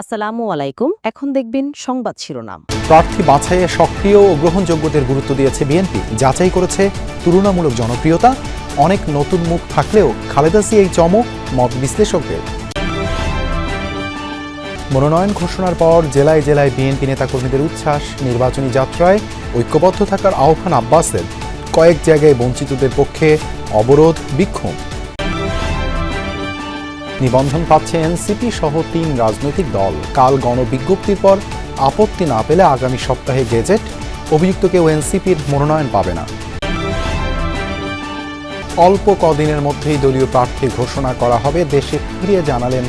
আসসালামু আলাইকুম, এখন দেখবেন সংবাদ শিরোনাম। প্রার্থী বাছাইয়ে সক্রিয় ও গ্রহণযোগ্যদের গুরুত্ব দিয়েছে বিএনপি। যাচাই করেছে তুলনামূলক জনপ্রিয়তা, অনেক নতুন মুখ থাকলেও খালেদা এই চমক, মত বিশ্লেষকদের। মনোনয়ন ঘোষণার পর জেলায় জেলায় বিএনপি নেতাকর্মীদের উচ্ছ্বাস, নির্বাচনী যাত্রায় ঐক্যবদ্ধ থাকার আহ্বান আব্বাসের। কয়েক জায়গায় বঞ্চিতদের পক্ষে অবরোধ, বিক্ষোভ। নিবন্ধন পাচ্ছে এনসিপি সহ তিন রাজনৈতিক দল। কাল গণবিজ্ঞপ্তির পর আপত্তি না পেলে আগামী সপ্তাহে গেজেট, অভিযুক্ত কেউ এনসিপির মনোনয়ন পাবে না। অল্প কদিনের মধ্যেই দলীয় প্রার্থী ঘোষণা করা হবে, দেশে ফিরিয়ে জানালেন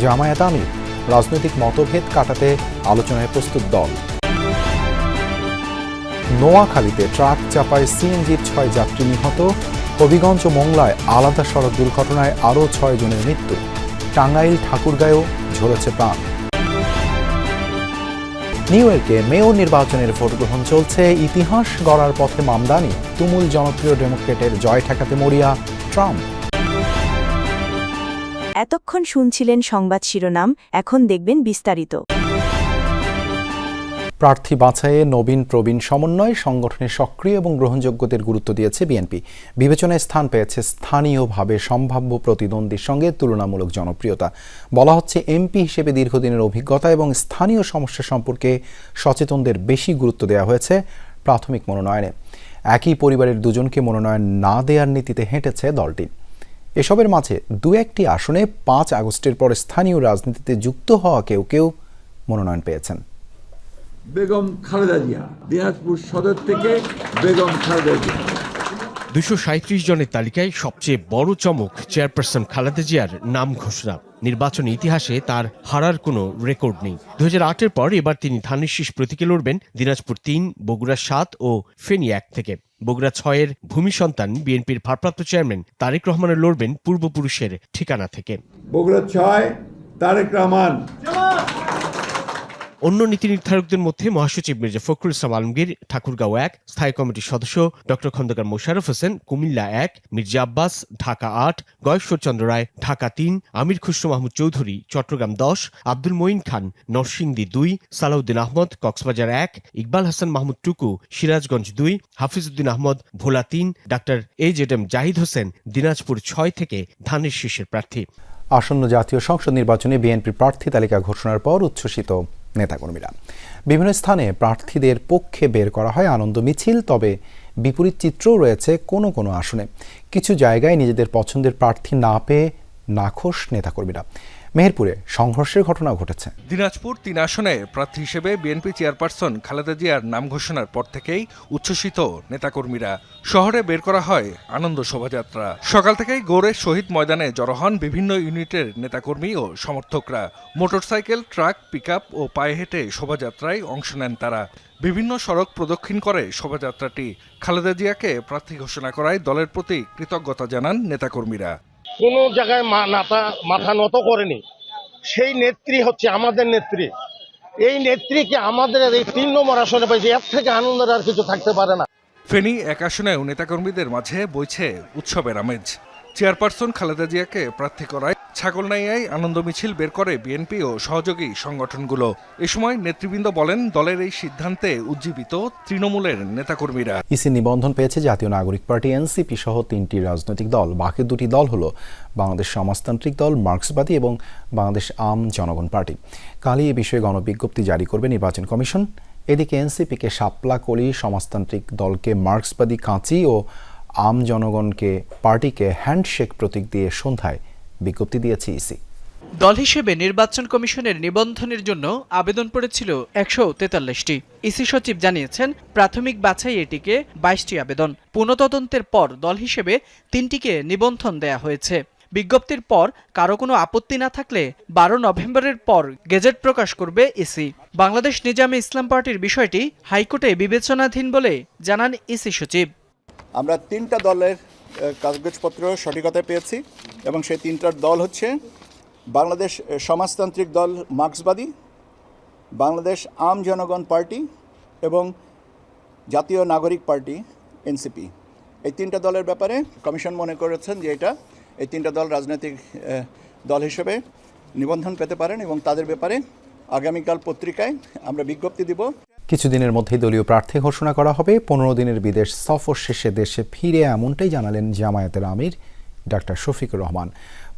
জামায়াত আমির। রাজনৈতিক মতভেদ কাটাতে আলোচনায় প্রস্তুত দল। নোয়াখালীতে ট্রাক চাপায় সিএনজির ছয় যাত্রী নিহত। হবিগঞ্জ ও মোংলায় আলাদা সড়ক দুর্ঘটনায় আরও ছয় জনের মৃত্যু। টাঙ্গাইল ঠাকুরগাঁয়েও ঝরেছে প্রাণ। নিউ ইয়র্কে মেয়র নির্বাচনের ভোট গ্রহণ চলছে। ইতিহাস গড়ার পথে মামদানি তুমুল জনপ্রিয় ডেমোক্রেটের জয় ঠেকাতে মরিয়া ট্রাম্প। এতক্ষণ শুনছিলেন সংবাদ শিরোনাম, এখন দেখবেন বিস্তারিত। প্রার্থী বাছাইয়ে নবীন প্রবীণ সমন্বয় সংগঠনের সক্রিয় এবং গ্রহণযোগ্যদের গুরুত্ব দিয়েছে বিএনপি। বিবেচনায় স্থান পেয়েছে স্থানীয়ভাবে সম্ভাব্য প্রতিদ্বন্দ্বীর সঙ্গে তুলনামূলক জনপ্রিয়তা। বলা হচ্ছে, এমপি হিসেবে দীর্ঘদিনের অভিজ্ঞতা এবং স্থানীয় সমস্যা সম্পর্কে সচেতনদের বেশি গুরুত্ব দেওয়া হয়েছে প্রাথমিক মনোনয়নে। একই পরিবারের দুজনকে মনোনয়ন না দেওয়ার নীতিতে হেঁটেছে দলটি। এসবের মাঝে দু একটি আসনে পাঁচ আগস্টের পর স্থানীয় রাজনীতিতে যুক্ত হওয়া কেউ কেউ মনোনয়ন পেয়েছেন। বেগম খালেদা জিয়া দিনাজপুর সদর থেকে বেগম খালেদা জিয়া। দুশো সাঁত্রিশ জনের তালিকায় সবচেয়ে বড় চমক চেয়ারপারসন খালেদা জিয়ার নাম ঘোষণা। নির্বাচনী ইতিহাসে তার হারার কোনো রেকর্ড নেই। দু হাজার পর এবার তিনি ধানের শীষ প্রতীকে লড়বেন দিনাজপুর তিন বগুড়া সাত ও ফেনী এক থেকে। বগুড়া ছয়ের ভূমি সন্তান বিএনপির ভারপ্রাপ্ত চেয়ারম্যান তারেক রহমানের লড়বেন পূর্বপুরুষের ঠিকানা থেকে। বগুড়া ছয় তারেক রহমান। অন্য নীতি নির্ধারকদের মধ্যে মহাসচিব মির্জা ফখরুল ইসলাম আলমগীর, ঠাকুরগাঁও এক, স্থায়ী কমিটির সদস্য ডক্টর খন্দকার মোশাররফ হোসেন, কুমিল্লা এক, মির্জা আব্বাস, ঢাকা আট, গয়েশ্বরচন্দ্র রায়, ঢাকা তিন, আমির খুসরো মাহমুদ চৌধুরী, চট্টগ্রাম দশ, আব্দুল মঈন খান, নরসিংদী দুই, সালাউদ্দিন আহমদ, কক্সবাজার এক, ইকবাল হাসান মাহমুদ টুকু, সিরাজগঞ্জ দুই, হাফিজউদ্দিন আহমদ ভোলা তিন, doctor A Z M Zahid Hossain, Dinajpur ছয় থেকে ধানের শীর্ষের প্রার্থী। আসন্ন জাতীয় সংসদ নির্বাচনে বিএনপি প্রার্থী তালিকা ঘোষণার পর উচ্ছ্বসিত। নেতাকর্মীরা। বিভিন্ন স্থানে প্রার্থীদের পক্ষে বের করা হয় আনন্দ মিছিল, তবে বিপরীত চিত্রও রয়েছে কোনো কোনো আসনে। কিছু জায়গায় নিজেদের পছন্দের প্রার্থী না পেয়ে নাখোশ নেতাকর্মীরা। মেহেরপুরে সংঘর্ষের ঘটনা ঘটেছে। দিনাজপুর তিন আসনে প্রার্থী হিসেবে বিএনপি চেয়ারপারসন খালেদা জিয়ার নাম ঘোষণার পর থেকেই উচ্ছ্বসিত নেতাকর্মীরা। শহরে বের করা হয় আনন্দ শোভাযাত্রা। সকাল থেকেই গৌড়ে শহীদ ময়দানে জড়ো হন বিভিন্ন ইউনিটের নেতাকর্মী ও সমর্থকরা। মোটরসাইকেল, ট্রাক, পিকআপ ও পায়ে হেঁটে শোভাযাত্রায় অংশ নেন তারা। বিভিন্ন সড়ক প্রদক্ষিণ করে শোভাযাত্রাটি খালেদা জিয়াকে প্রার্থী ঘোষণা করায় দলের প্রতি কৃতজ্ঞতা জানান নেতাকর্মীরা। কোনো জায়গায় মা- নাতা, মাথা নত করেনি। সেই নেত্রী হচ্ছে আমাদের নেত্রী। এই নেত্রীকে আমাদের এই তিন নম্বর আসনে পাইছে এর থেকে আনন্দের আর কিছু থাকতে পারে না। ফেনী এক আসনেও নেতাকর্মীদের মাঝে বইছে উৎসবের আমেজ। চেয়ারপারসন খালেদা জিয়াকে প্রার্থী করায় ছাগলনাইয়ায় আনন্দ মিছিল বের করে বিএনপি ও সহযোগী সংগঠনগুলো। এ সময় নেতৃবৃন্দ বলেন, দলের এই সিদ্ধান্তে উজ্জীবিত তৃণমূলের নেতাকর্মীরা। ইসি নিবন্ধন পেয়েছে জাতীয় নাগরিক পার্টি, এনসিপি সহ তিনটি রাজনৈতিক দল। বাকি দুটি দল হলো বাংলাদেশ সমাজতান্ত্রিক দল, মার্ক্সবাদী এবং বাংলাদেশ আম জনগণ পার্টি। কালই এ বিষয়ে গণবিজ্ঞপ্তি জারি করবে নির্বাচন কমিশন। এদিকে এনসিপিকে শাপলা কলি সমাজতান্ত্রিক দলকে মার্ক্সবাদী কাঁচি ও আম জনগণকে, পার্টিকে হ্যান্ডশেক প্রতীক দিয়ে সন্ধ্যায় বিজ্ঞপ্তি দিয়েছে ইসি। দল হিসেবে নির্বাচন কমিশনের নিবন্ধনের জন্য আবেদন পড়েছিল একশো তেতাল্লিশটি। ইসি সচিব জানিয়েছেন প্রাথমিক বাছাই এটিকে বাইশটি আবেদন। পুনঃতদন্তের পর দল হিসেবে তিনটিকে নিবন্ধন দেয়া হয়েছে। বিজ্ঞপ্তির পর কারও কোনো আপত্তি না থাকলে বারো নভেম্বরের পর গেজেট প্রকাশ করবে ইসি। বাংলাদেশ নিজামে ইসলাম পার্টির বিষয়টি হাইকোর্টে বিবেচনাধীন বলে জানান ইসি সচিব। আমরা তিনটা দলের কাগজপত্র সঠিকতায় পেয়েছি এবং সেই তিনটার দল হচ্ছে বাংলাদেশ সমাজতান্ত্রিক দল মার্ক্সবাদী, বাংলাদেশ আম জনগণ পার্টি এবং জাতীয় নাগরিক পার্টি এনসিপি। এই তিনটা দলের ব্যাপারে কমিশন মনে করেছেন যে এটা, এই তিনটা দল রাজনৈতিক দল হিসেবে নিবন্ধন পেতে পারেন এবং তাদের ব্যাপারে আগামীকাল পত্রিকায় আমরা বিজ্ঞপ্তি দিব। কিছুদিনের মধ্যেই দলীয় প্রার্থী ঘোষণা করা হবে। পনেরো দিনের বিদেশ সফর শেষে দেশে ফিরে এমনটাই জানালেন জামায়াতের আমির ডাক্তার শফিকুর রহমান।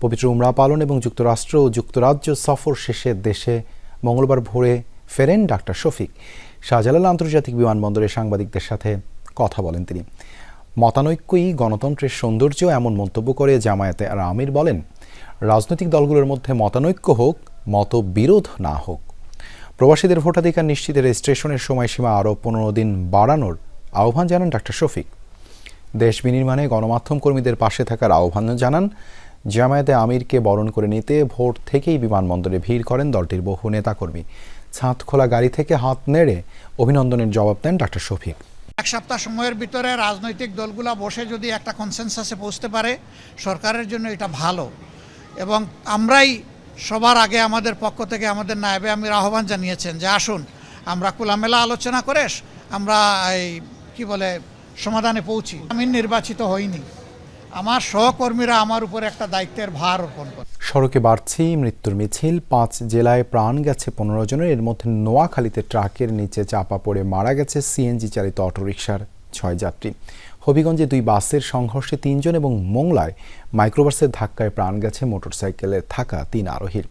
পবিত্র উমরা পালন এবং যুক্তরাষ্ট্র ও যুক্তরাজ্য সফর শেষে দেশে মঙ্গলবার ভোরে ফেরেন ডাক্তার শফিক। শাহজালাল আন্তর্জাতিক বিমানবন্দরে সাংবাদিকদের সাথে কথা বলেন তিনি। মতানৈক্যই গণতন্ত্রের সৌন্দর্য এমন মন্তব্য করে জামায়াতে আর আমির বলেন, রাজনৈতিক দলগুলোর মধ্যে মতানৈক্য হোক, মতবিরোধ না হোক। প্রবাসীদের ভোটাধিকার নিশ্চিতের রেজিস্ট্রেশনের সময়সীমা আরও পনেরো দিন বাড়ানোর আহ্বান জানান ডাক্তার শফিক। দেশ বিনির্মাণে গণমাধ্যম কর্মীদের পাশে থাকার আহ্বান জানান। জামায়াতে আমিরকে বরণ করে নিতে ভোর থেকেই বিমানবন্দরে ভিড় করেন দলটির বহু নেতাকর্মী। ছাদ খোলা গাড়ি থেকে হাত নেড়ে অভিনন্দনের জবাব দেন ডাক্তার শফিক। এক সপ্তাহ সময়ের ভিতরে রাজনৈতিক দলগুলো বসে যদি একটা কনসেনসাসে পৌঁছতে পারে, সরকারের জন্য এটা ভালো। এবং আমরাই সবার আগে আমাদের পক্ষ থেকে আমাদের নায়েবে আমির আহ্বান জানিয়েছেন যে আসুন, আমরা খোলামেলা আলোচনা করে আমরা এই, কি বলে, সমাধানে পৌঁছি। আমি নির্বাচিত হইনি। আমার সহকর্মীরা আমার উপর একটা দায়িত্বের ভার অর্পণ করে সড়কে বাড়ছে, মৃত্যুর মিছিল, পাঁচ জেলায় প্রাণ গেছে পনেরো জনের। এর মধ্যে নোয়াখালীতে ট্রাকের নিচে চাপা পড়ে মারা গেছে সিএনজি চালিত অটোরিকশার ছয় যাত্রী। হবিগঞ্জে দুই বাসের সংঘর্ষে তিনজন এবং মোংলায় মাইক্রোবাসের ধাক্কায় প্রাণ গেছে মোটরসাইকেলে থাকা তিন আরোহীর।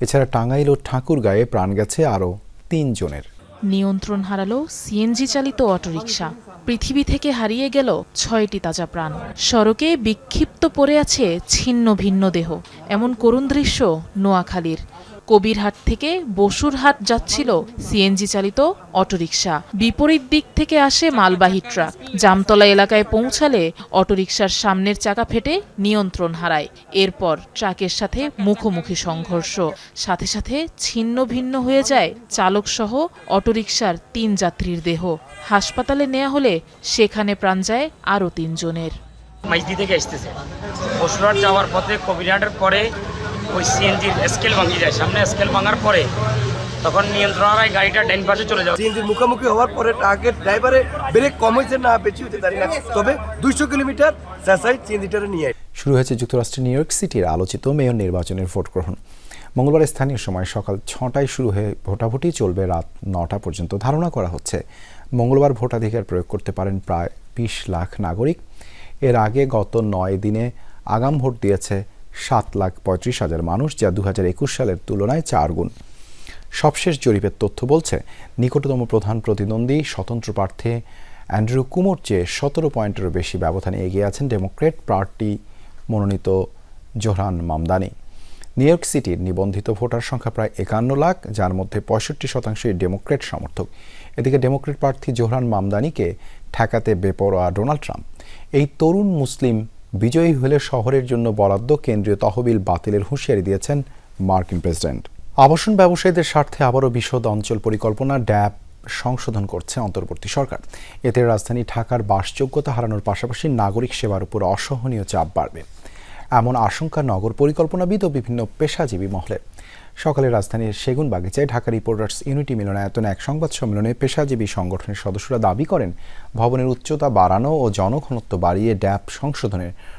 এছাড়া টাঙ্গাইল ও ঠাকুরগাঁয়ে প্রাণ গেছে আরও তিনজনের। নিয়ন্ত্রণ হারালো সিএনজি চালিত অটোরিকশা। পৃথিবী থেকে হারিয়ে গেল ছয়টি তাজা প্রাণ। সড়কে বিক্ষিপ্ত পড়ে আছে ছিন্ন ভিন্ন দেহ। এমন করুণ দৃশ্য নোয়াখালীর। কবিরহাট থেকে বসুরহাট যাচ্ছিল সিএনজি চালিত অটোরিকশা। বিপরীত দিক থেকে আসে মালবাহী ট্রাক। জামতলা এলাকায় পৌঁছালে অটোরিকশার সামনের চাকা ফেটে নিয়ন্ত্রণ হারায়। এরপর ট্রাকের সাথে মুখোমুখি সংঘর্ষ। সাথে সাথে ছিন্ন ভিন্ন হয়ে যায় চালক সহ অটোরিকশার তিন যাত্রীর দেহ। হাসপাতালে নেওয়া হলে সেখানে প্রাণ যায় আরও তিনজনের। মাইজদি থেকে আসতেছে। বসুরহাট যাওয়ার পথে কবিরহাটের পরে ওই সিএনজির স্কেল ভাঙি যায়। সামনে স্কেল ভাঙার পরে তখন নিয়ন্ত্রণ হারায় গাড়িটা ডাইন পাশে চলে যাবে। সিএনজির মুখোমুখি হওয়ার পরে ট্রাকের ড্রাইভারে ব্রেক কম হয়েছে না বেশি হতে জানি না। তবে দুইশো কিলোমিটার সাসাই সিএনজিটারে নিয়ে শুরু হয়েছে যুক্তরাষ্ট্রের নিউ ইয়র্ক সিটির আলোচিত মেয়র নির্বাচনের ভোট গ্রহণ মঙ্গলবার স্থানীয় সময় সকাল ছটায় শুরু হয়ে ভোটাভুটি চলবে রাত নটা পর্যন্ত ধারণা করা হচ্ছে। মঙ্গলবার ভোটাধিকার প্রয়োগ করতে পারেন প্রায় বিশ লাখ নাগরিক। এর আগে গত নয় দিনে আগাম ভোট দিয়েছে সাত লাখ পঁয়ত্রিশ হাজার মানুষ, যা দু হাজার একুশ সালের তুলনায় চার গুণ। সবশেষ জরিপের তথ্য বলছে, নিকটতম প্রধান প্রতিদ্বন্দ্বী স্বতন্ত্র প্রার্থী অ্যান্ড্রু কুমোর চেয়ে সতেরো পয়েন্টেরও বেশি ব্যবধানে এগিয়ে আছেন ডেমোক্রেট পার্টি মনোনীত জোহরান মামদানি। নিউ ইয়র্ক সিটির নিবন্ধিত ভোটার সংখ্যা প্রায় একান্ন লাখ, যার মধ্যে পঁয়ষট্টি শতাংশই ডেমোক্রেট সমর্থক। এদিকে ডেমোক্রেট প্রার্থী জোহরান মামদানিকে ঠেকাতে বেপরোয়া ডোনাল্ড ট্রাম্প। এই তরুণ মুসলিম বিজয়ী হলে শহরের জন্য বরাদ্দ কেন্দ্রীয় তহবিল বাতিলের হুঁশিয়ারি দিয়েছেন মার্কিন প্রেসিডেন্ট। আবাসন ব্যবসায়ীদের স্বার্থে আবারও বিশদ অঞ্চল পরিকল্পনা ড্যাব সংশোধন করছে অন্তর্বর্তী সরকার। এতে রাজধানী ঢাকার বাসযোগ্যতা হারানোর পাশাপাশি নাগরিক সেবার উপর অসহনীয় চাপ বাড়বে। এমন আশঙ্কা নগর পরিকল্পনাবিদ ও বিভিন্ন পেশাজীবী মহলের। সকালে রাজধানীর সেগুন বাগিচায় ঢাকা রিপোর্টার্স ইউনিটি মিলনায়তনে এক সংবাদ সম্মেলনে পেশাজীবী সংগঠনের সদস্যরা দাবি করেন, ভবনের উচ্চতা বাড়ানো ও জনঘনত্ব বাড়িয়ে ড্যাপ সংশোধনের